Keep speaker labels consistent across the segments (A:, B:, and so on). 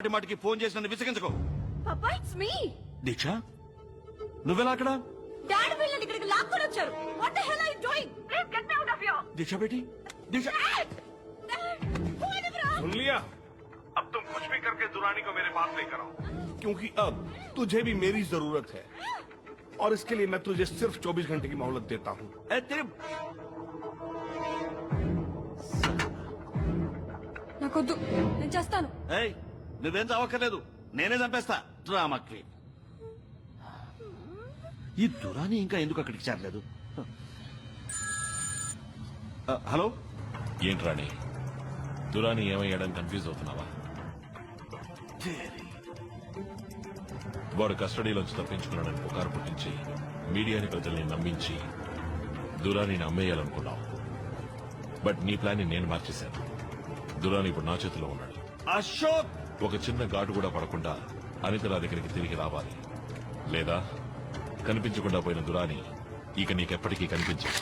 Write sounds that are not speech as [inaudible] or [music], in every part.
A: మాటి మాటికి ఫోన్ చేసి నన్ను విసిగించుకో
B: పాపా ఇట్స్ మీ
A: దీక్ష నువ్వెలా అక్కడ
B: డాడీ వీళ్ళని ఇక్కడికి లాక్కొని వచ్చారు what the hell are you doing please get me out of here
A: Diksha Beti దీక్ష
C: सुन लिया अब तुम कुछ भी करके दुरानी को मेरे पास लेकर आओ क्योंकि अब तुझे भी मेरी जरूरत है और इसके लिए मैं तुझे सिर्फ 24 घंटे की मोहलत देता हूँ
A: ఏ, తిరిగి.
B: నాకొద్దు నేను చేస్తాను
A: ఏయ్ నువ్వేం చవక్కర్లేదు. నేనే చంపేస్తా. Drama queen. ఈ దురాని ఇంకా ఎందుకు అక్కడికి చేరలేదు? ఆ, హలో?
D: ఏంటి రాణి? దురాని ఏమయ్యాడని కన్ఫ్యూజ్ అవుతున్నావా? వాడు కస్టడీలోంచి తప్పించుకున్నాడని పుకారు పుట్టించి మీడియాని ప్రజల్ని నమ్మించి దురానిని అమ్మేయాలనుకున్నావు. బట్ నీ ప్లాన్ నేను మార్చేశాను. దురాని ఇప్పుడు నా చేతిలో ఉన్నాడు.
A: అశోక్!
D: ఒక చిన్న ఘాటు కూడా పడకుండా అనిత నా దగ్గరికి తిరిగి రావాలి. లేదా? కనిపించకుండా పోయిన దురాని ఇక నీకెప్పటికీ కనిపించదు.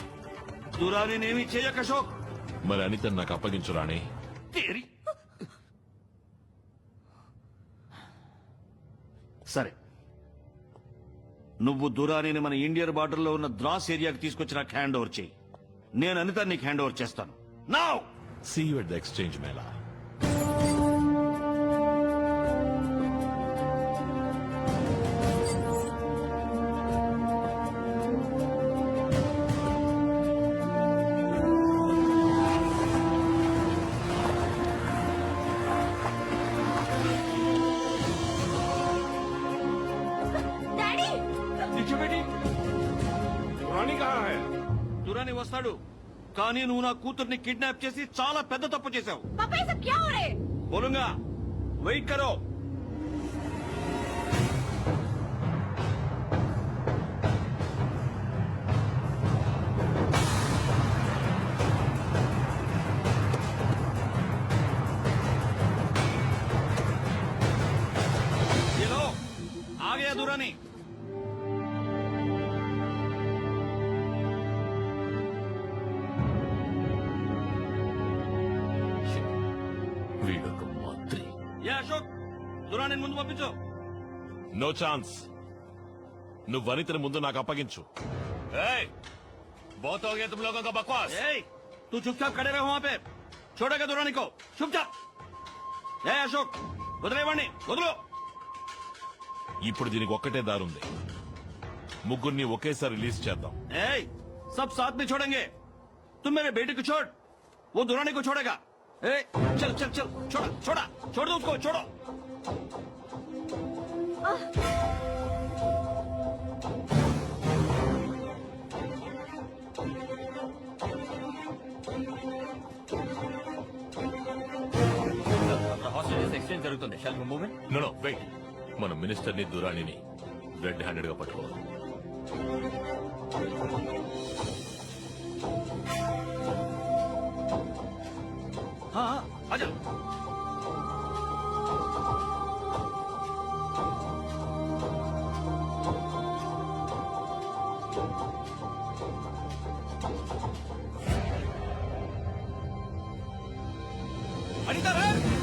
A: దురానినేమి చేయక అశోక్!
D: మరి అనితను నాకు అప్పగించు రాణి.
A: తేరి సరే. నువ్వు దురానిని మన ఇండియన్ బార్డర్లో ఉన్న ద్రాస్ ఏరియాకి తీసుకొచ్చి నాకు హ్యాండ్ ఓవర్ చేయి. నేను అనిత నీకు హ్యాండ్ ఓవర్ చేస్తాను. Now
D: see you at the exchange Mela
A: Durani వస్తాడు. కానీ నువ్వు నా కూతుర్ని కిడ్నాప్ చేసి చాలా పెద్ద తప్పు చేశావు. బోలుంగా వెయిట్ కరో. ఆగే దురాని ముందు పంపించు
D: నో ఛాన్స్ నువ్వు వనితని ముందు నాకు అప్పగించు बहुत हो गया तुम लोगों का बकवास
A: ए, तू चुपचाप खड़े रहो वहां पे छोड़ेगा दुरानी को चुपचाप ఏ అశోక్ వదిలేవాడిని వదులు
D: ఇప్పుడు దీనికి ఒక్కటే దారుంది ముగ్గురిని ఒకేసారి రిలీజ్ చేద్దాం
A: ए सब साथ में छोड़ेंगे तुम मेरे बेटे को छोड़ वो दुरानी को छोड़ेगा ए चल चल चल छोड़ा छोड़ा छोड़ दो उसको छोड़ो
E: హాస్టల్ ఎక్స్చేంజ్ జరుగుతుంది shall move
D: no no wait మన మినిస్టర్ని దురాణిని రెడ్ హ్యాండెడ్గా పట్టుకోవాలి
A: हाँ हाँ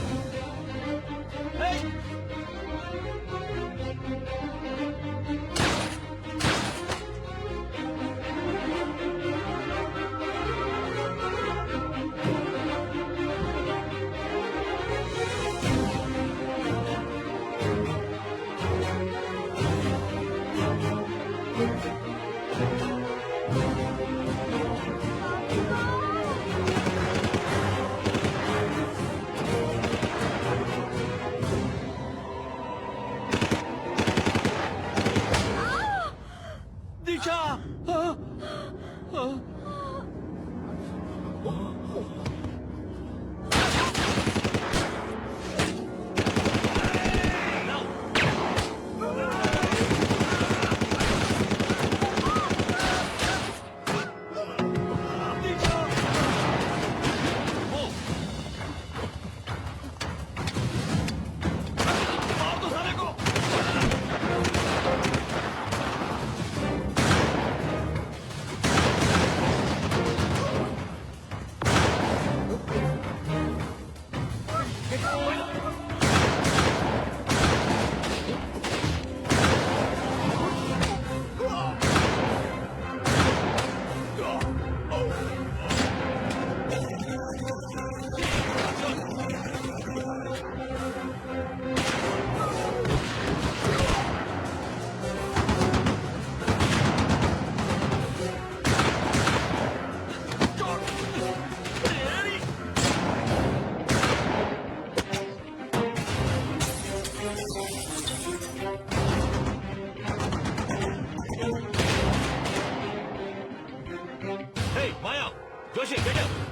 D: 不信跟
E: 着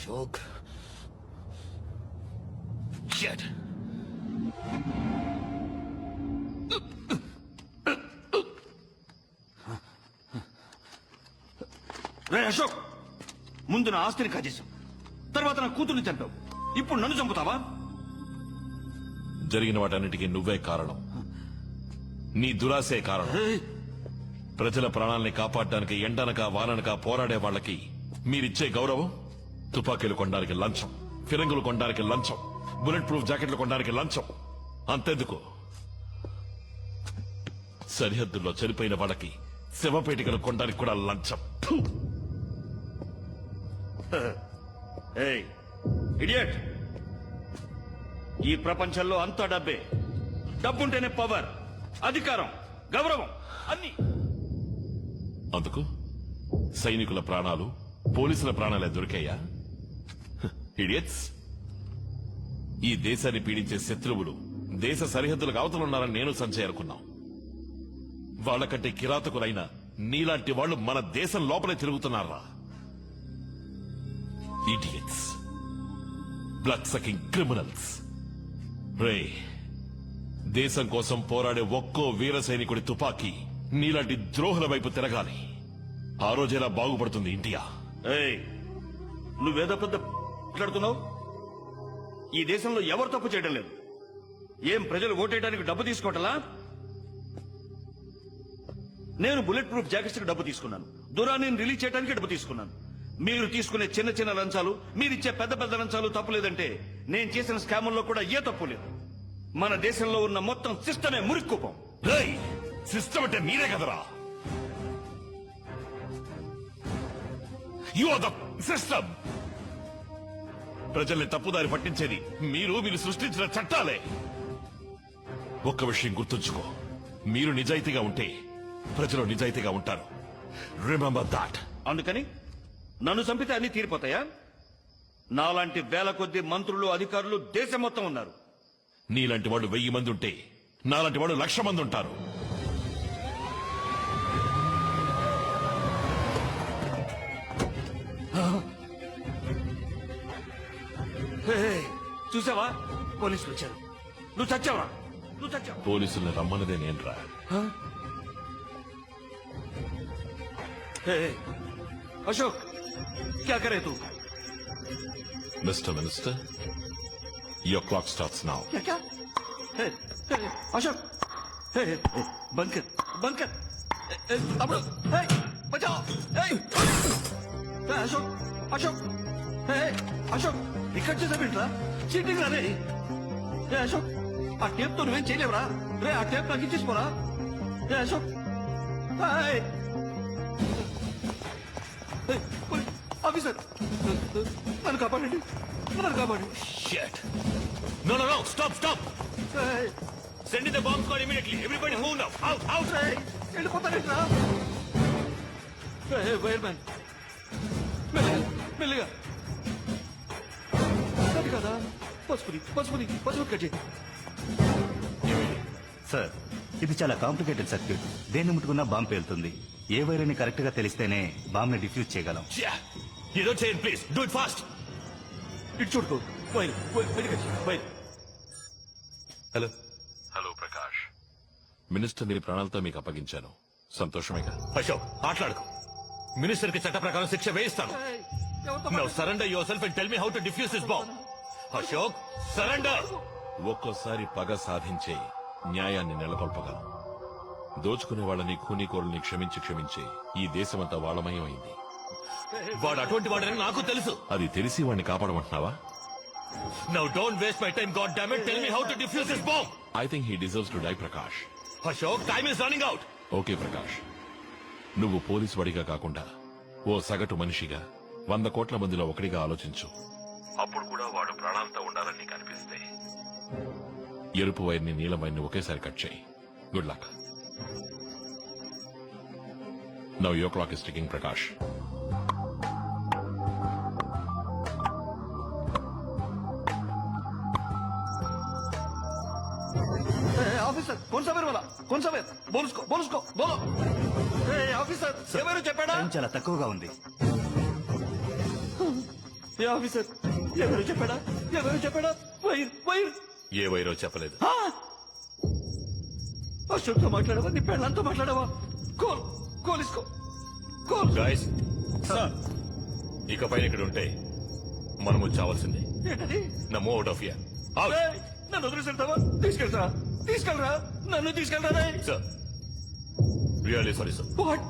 E: అశోక్
D: Shit!
A: రే అశోక్ ముందు నా ఆస్తిని కాజేశావు. తర్వాత నా కూతుర్ని చంపావు. ఇప్పుడు నన్ను చంపుతావా?
D: జరిగిన వాటన్నిటికీ నువ్వే కారణం. నీ దురాశే కారణం. ప్రజల ప్రాణాల్ని కాపాడడానికి ఎండనక వాననక పోరాడే వాళ్ళకి మీరిచ్చే గౌరవం? తుపాకీలు కొనడానికి లంచం ఫిరంగులు కొనడానికి లంచం బుల్లెట్ ప్రూఫ్ జాకెట్లు కొనడానికి లంచం. అంతెందుకు? సరిహద్దుల్లో చనిపోయిన వాళ్ళకి శవపేటికలు కొనడానికి కూడా లంచం. [laughs]
A: ఇడియట్! ఈ ప్రపంచంలో అంతా డబ్బే. డబ్బుంటేనే పవర్ అధికారం గౌరవం అన్ని.
D: అందుకు సైనికుల ప్రాణాలు పోలీసుల ప్రాణాలే దొరికాయా? ఇడియట్స్. ఈ దేశాన్ని పీడించే శత్రువులు దేశ సరిహద్దులకు అవతలున్నారని నేను సంచయ్ అనుకున్నాం. వాళ్ళకంటే కిరాతకులైన నీలాంటి వాళ్ళు మన దేశం లోపలే తిరుగుతున్నారా? ఇడియట్స్. Blood sucking criminals. రే దేశం కోసం పోరాడే ఒక్కో వీర సైనికుడి తుపాకీ నీలాంటి ద్రోహుల వైపు తిరగాలి. ఆ రోజేలా బాగుపడుతుంది ఇండియా.
A: ఏయ్ నువ్వేదో పెద్ద మాట్లాడుతున్నావు? ఈ దేశంలో ఎవరు తప్పు చేయడం లేదు. ఏం ప్రజలు ఓటేయడానికి డబ్బు తీసుకోవటలా నేను బుల్లెట్ ప్రూఫ్ జాకెట్స్కి డబ్బు తీసుకున్నాను. దూరాన్ని రిలీజ్ చేయడానికి డబ్బు తీసుకున్నాను. మీరు తీసుకునే చిన్న చిన్న లంచాలు మీరిచ్చే పెద్ద పెద్ద లంచాలు తప్పు లేదంటే నేను చేసిన స్కాముల్లో కూడా ఏ తప్పు లేదు. మన దేశంలో ఉన్న మొత్తం సిస్టమే మురిక్కుపం.
D: రేయ్ సిస్టమ్ అంటే మీరే కదరా? యు ఆర్ ద సిస్టమ్ ప్రజల్ని తప్పుదారి పట్టించేది మీరు మీరు సృష్టించిన చట్టాలే. ఒక్క విషయం గుర్తుంచుకో. మీరు నిజాయితీగా ఉంటే ప్రజలు నిజాయితీగా ఉంటారు. రిమెంబర్ దాట్
A: అందుకని నన్ను చంపితే అన్ని తీరిపోతాయా? నాలాంటి వేల కొద్ది మంత్రులు అధికారులు దేశం మొత్తం ఉన్నారు.
D: నీలాంటి వాళ్ళు వెయ్యి మంది ఉంటే నాలాంటి వాళ్ళు లక్ష మంది ఉంటారు.
A: చూసావా? పోలీసులు వచ్చారు. నువ్వు చచ్చావా? నువ్వు చచ్చావు?
D: పోలీసులను రమ్మన్నదే
A: నేను రా అశోక్ క్యా కరే తూ? Mister minister your clock starts now. Ashok bunker bunker. తమ్ముడు బచావ్. అశోక్ అశోక్ అశోక్ ఇక్కడ చూసా చేసేవింట్రా చీటింగ్ రా రే అశోక్ ఆ టేప్తో నువ్వేం చేయలేవురా రే ఆ టేప్ నాకు ఇచ్చేసిపోరా ఏ అశోక్ ఆఫీసర్ నన్ను కాపాడండి నన్ను కాపాడండి!
D: No, no, no! Stop, stop!
A: ఏయ్,
D: Send in the bomb squad immediately. Everybody move now. Out, out!
A: రేయ్, వెళ్ళిపోతానేట్రా వైర్ మ్యాన్ మెల్లిగా మెల్లిగా కదా పసుపుది పసుపుది పసుపు కట్ చేయి
F: సార్ ఇది చాలా కాంప్లికేటెడ్ సర్క్యూట్. దేన్ని ముట్టుకున్నా బాంబు పేలుతుంది. ఏ వైర్ అని కరెక్ట్గా తెలిస్తేనే బాంబ్ని డిఫ్యూజ్ చేయగలం.
D: say it, please. Do it fast.
A: ఇటు చూడుకో. Wire wire hello.
D: Hello Prakash. Minister నీ ప్రాణాలతో మీకు అప్పగించాను. సంతోషమేగా.
G: అశోక్ మాట్లాడుకో. మినిస్టర్కి చట్ట ప్రకారం శిక్ష వేయిస్తాను. Surrender yourself and tell me how to defuse this bomb Ashok surrender.
D: ఒక్కోసారి పగ సాధించే న్యాయాన్ని నెలకొల్పగలం దోచుకునే వాళ్ళని కూనీకోరుల్ని క్షమించి క్షమించి ఈ దేశమంతా వాళ్ళమయం అయింది
G: వాడు అటువంటి వాడని నాకు తెలుసు.
D: అది తెలిసి వాడిని కాపాడమంటున్నావా?
G: Now don't waste my time God damn it tell me how to defuse this bomb
D: I think he deserves to die Prakash
G: Ashok time is running out
D: okay Prakash నువ్వు పోలీసు వాడిగా కాకుండా ఓ సగటు మనిషిగా వంద కోట్ల మందిలో ఒకటిగా ఆలోచించు. అప్పుడు కూడా వాడు ప్రాణాలతో ఉండాలని కనిపిస్తే ఎరుపు వైర్ని నీలం వైర్ని ఒకేసారి కట్ చేయి. Good luck now
A: your clock is ticking Prakash officer కొంచెం వాలా కొంచెం బోలుసుకో బోలుసుకో బోలో ఆఫీసర్ ఎవరు చెప్పాడా?
F: చాలా తక్కువగా ఉంది.
A: ఆఫీసర్ ఎవరు చెప్పాడా? ఎవరు చెప్పాడా? Wire wire.
G: ఏ వైరో చెప్పలేదు.
A: అశోక్తో మాట్లాడవా? నీ పెళ్ళంతో మాట్లాడవా? కోల్ కోల్. ఇసుకో కోల్
G: గైస్ ఇకపైన ఇక్కడ ఉంటే మనము చావాల్సిందే.
A: ఏంటది?
G: నా మూవ్ అవుట్ ఆఫ్ ఇయర్
A: నన్ను వదిలేసెళ్తావా? తీసుకెళ్తా తీసుకెళ్ళరా నన్ను తీసుకెళ్తారా?
G: Sir really sorry sir
A: what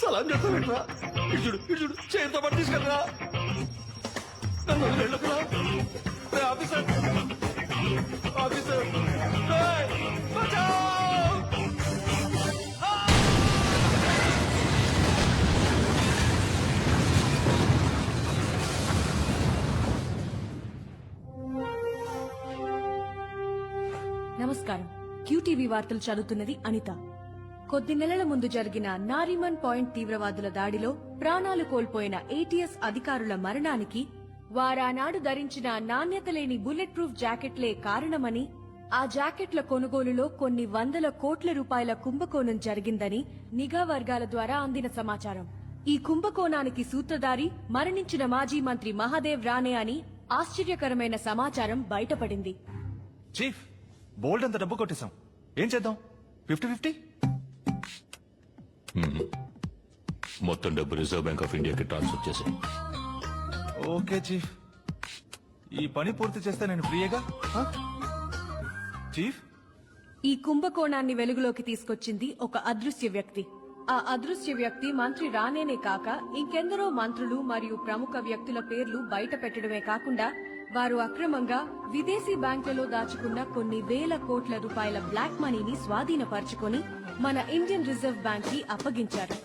A: సలాం చెప్తావేంట్రా ఇటు చూడు ఇటు చేతితో పాటు తీసుకెళ్ళరా. నన్ను వదిలేళ్ళకురా రే. ఆఫీసర్. ఆఫీసర్.
B: నమస్కారం. క్యూటీవీ వార్తలు చదువుతున్నది అనిత. కొద్ది నెలల ముందు జరిగిన నారిమన్ పాయింట్ తీవ్రవాదుల దాడిలో ప్రాణాలు కోల్పోయిన ఏటీఎస్ అధికారుల మరణానికి వారానాడు ధరించిన నాణ్యత లేని బుల్లెట్ ప్రూఫ్ జాకెట్లే కారణమని ఆ జాకెట్ల కొనుగోలులో కొన్ని వందల కోట్ల రూపాయల కుంభకోణం జరిగిందని నిఘా వర్గాల ద్వారా అందిన సమాచారం. ఈ కుంభకోణానికి సూత్రధారి మరణించిన మాజీ మంత్రి మహాదేవ్ రానే అని ఆశ్చర్యకరమైన సమాచారం బయటపడింది.
H: చీఫ్ బోల్డ్ అంత డబ్బు కొట్టేశాం. ఏం చేద్దాం? Fifty fifty?
G: మొత్తం డబ్బు రిజర్వ్ బ్యాంక్ ఆఫ్ ఇండియాకి ట్రాన్స్ఫర్ చేశాను
H: ఓకే చీఫ్ ఈ పని పూర్తి చేస్తే నేను ఫ్రీయేగా హ? చీఫ్
B: ఈ కుంభకోణాన్ని వెలుగులోకి తీసుకొచ్చింది ఒక అదృశ్య వ్యక్తి. ఆ అదృశ్య వ్యక్తి మంత్రి రానేనే కాక ఇంకెందరో మంత్రులు మరియు ప్రముఖ వ్యక్తుల పేర్లు బయట పెట్టడమే కాకుండా వారు అక్రమంగా విదేశీ బ్యాంకులలో దాచుకున్న కొన్ని వేల కోట్ల రూపాయల బ్లాక్ మనీని స్వాధీనపరుచుకొని మన ఇండియన్ రిజర్వ్ బ్యాంక్కి అప్పగించారు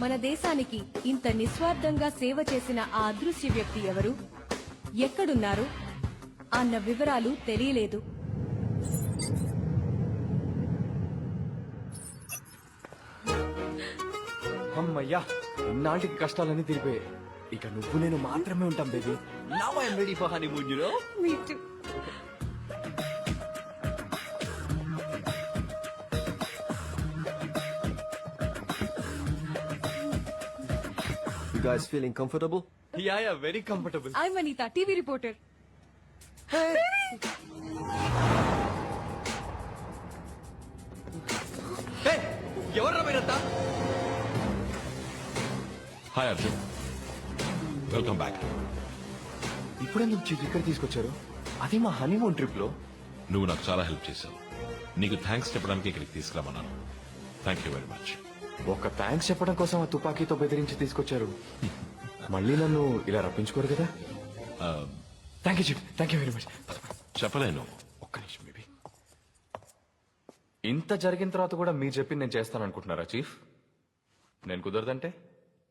B: మన దేశానికి ఇంత నిస్వార్థంగా సేవ చేసిన ఆ అదృశ్య వ్యక్తి ఎవరు? ఎక్కడున్నారు? అన్న వివరాలు తెలియలేదు.
I: అమ్మయ్యా ఇన్నాళ్ళకి కష్టాలన్నీ తీరిపోయాయి. ఇక నువ్వు నేను మాత్రమే ఉంటాం baby. Now I'm ready for honeymoon you know
B: Me
I: guys feeling comfortable ya ya very comfortable
B: I'm Anita, TV reporter.
I: ఎవర్రా మీరంతా
D: హాయ్ అర్జున్ వెల్కమ్ బ్యాక్
I: ఇప్పుడెందుకు చీఫ్ ఇక్కడ తీసుకొచ్చారు? అది మా హనీమూన్ ట్రిప్లో.
D: నువ్వు నాకు చాలా హెల్ప్ చేశావు. నీకు థ్యాంక్స్ చెప్పడానికి ఇక్కడికి తీసుకురామన్నాను. థ్యాంక్ యూ వెరీ మచ్
I: ఒక థ్యాంక్స్ చెప్పడం కోసం ఆ తుపాకీతో బెదిరించి తీసుకొచ్చారు. మళ్ళీ నన్ను ఇలా రప్పించుకోరు కదా? Thank you chief thank you very much
D: చెప్పలేను.
I: ఒక్క నిమిషం బేబీ ఇంత జరిగిన తర్వాత కూడా మీరు చెప్పింది నేను చేస్తాను అనుకుంటున్నారా చీఫ్ నేను కుదరదంటే?